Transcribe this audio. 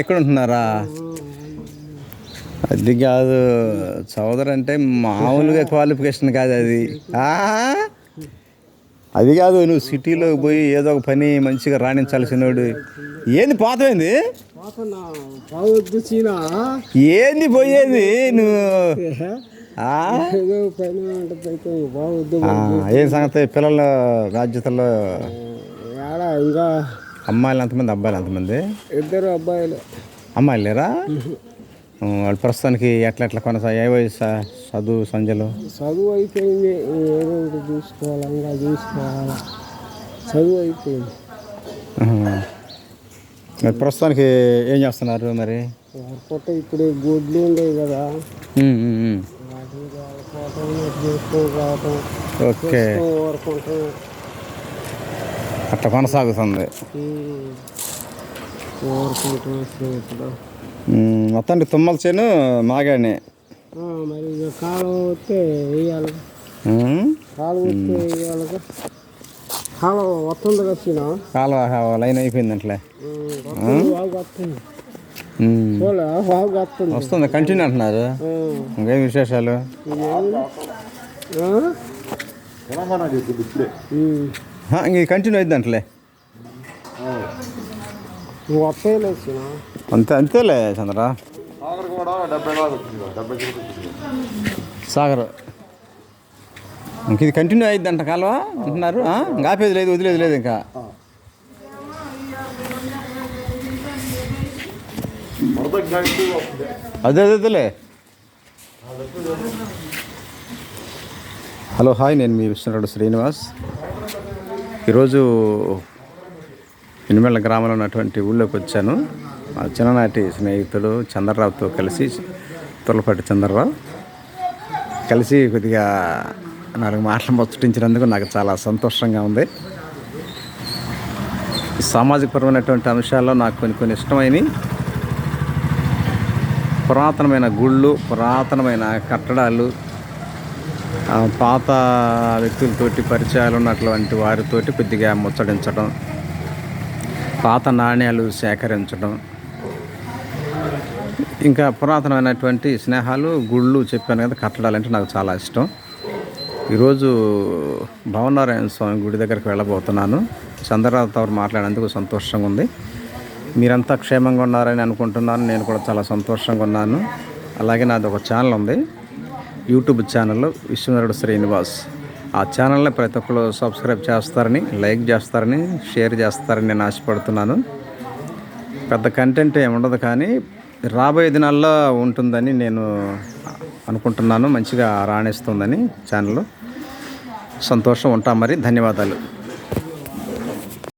ఇక్కడ ఉంటున్నారా అది కాదు చౌదరి అంటే మామూలుగా క్వాలిఫికేషన్ కాదు అది? అది కాదు నువ్వు సిటీలోకి పోయి ఏదో ఒక పని మంచిగా రాణించాల్సినోడు. ఏంది పాతమైంది ఏంది పోయేది నువ్వు? ఏం సంగతి? పిల్లల బాధ్యతల్లో ఏడా ఇంకా అమ్మాయిలు ఎంతమంది? అబ్బాయిలు ఎంతమంది? ఇద్దరు అబ్బాయిలు. అమ్మాయిలు లేరా? వాళ్ళు ప్రస్తుతానికి ఎట్లా ఎట్లా కొనసా ఏ వయసు చదువు సంజలు చదువు అయిపోయింది. ఏదో ఒకటి చూసుకోవాలి ఇంకా చూసుకోవాలి. చదువు అయిపోయింది. మరి ప్రస్తుతానికి ఏం చేస్తున్నారు మరి? ఎయిర్పోర్ట్ ఇప్పుడు గుడ్లు ఉండేవి కదా. ఓకే. అట్లా కొనసాగుతుంది. మొత్తానికి తుమ్మల చేను మాగానే. ఆ, మరి ఇక కాలం వస్తే వేయాలి? కాలం వస్తే వేయాలి కాలం వస్తుంది కాలువ లైన్ అయిపోయింది అట్లే. వస్తుంది కంటిన్యూ అంటున్నారు. ఇంకేం విశేషాలు? ఇంక కంటిన్యూ అయింది అంటలే నువ్వు వస్తాయి వచ్చిన? అంతే అంతేలే చంద్ర. సాగర్ ఇంక ఇది కంటిన్యూ అయ్యిద్ది అంట కాలువ అంటున్నారు? ఇంకా ఆపేది లేదు వదిలేదు లేదు ఇంకా. అదే అదే అదేలే. హలో హాయ్ నేను మీ విష్ణురాడు శ్రీనివాస్. ఈరోజు ఇనిమెళ్ళ గ్రామంలో ఉన్నటువంటి ఊళ్ళోకి వచ్చాను. మా చిన్ననాటి స్నేహితుడు చంద్రరావుతో కలిసి తులపాటి చంద్రరావు కలిసి కొద్దిగా నాలుగు మాటలు ముచ్చటించినందుకు నాకు చాలా సంతోషంగా ఉంది. ఈ సామాజికపరమైనటువంటి అంశాల్లో నాకు కొన్ని కొన్ని ఇష్టమైనవి. పురాతనమైన గుళ్ళు పురాతనమైన కట్టడాలు పాత వ్యక్తులతోటి పరిచయాలు ఉన్నటువంటి వారితోటి కొద్దిగా ముచ్చటించడం పాత నాణ్యాలు సేకరించడం ఇంకా పురాతనమైనటువంటి స్నేహాలు గుళ్ళు చెప్పాను కదా కట్టడాలంటే నాకు చాలా ఇష్టం. ఈరోజు భవనారాయణ స్వామి గుడి దగ్గరికి వెళ్ళబోతున్నాను. చంద్రరావుతో మాట్లాడేందుకు సంతోషంగా ఉంది. మీరంతా క్షేమంగా ఉన్నారని అనుకుంటున్నాను. నేను కూడా చాలా సంతోషంగా ఉన్నాను. అలాగే నాది ఒక ఛానల్ ఉంది. యూట్యూబ్ ఛానల్ విశ్వనాథుడు శ్రీనివాస్. ఆ ఛానల్ని ప్రతి ఒక్కరు సబ్స్క్రైబ్ చేస్తారని లైక్ చేస్తారని షేర్ చేస్తారని నేను ఆశపడుతున్నాను. పెద్ద కంటెంట్ ఏముండదు కానీ రాబోయే దినాల్లో ఉంటుందని నేను అనుకుంటున్నాను. మంచిగా రాణిస్తుందని ఛానల్. సంతోషం ఉంటాం మరి. ధన్యవాదాలు.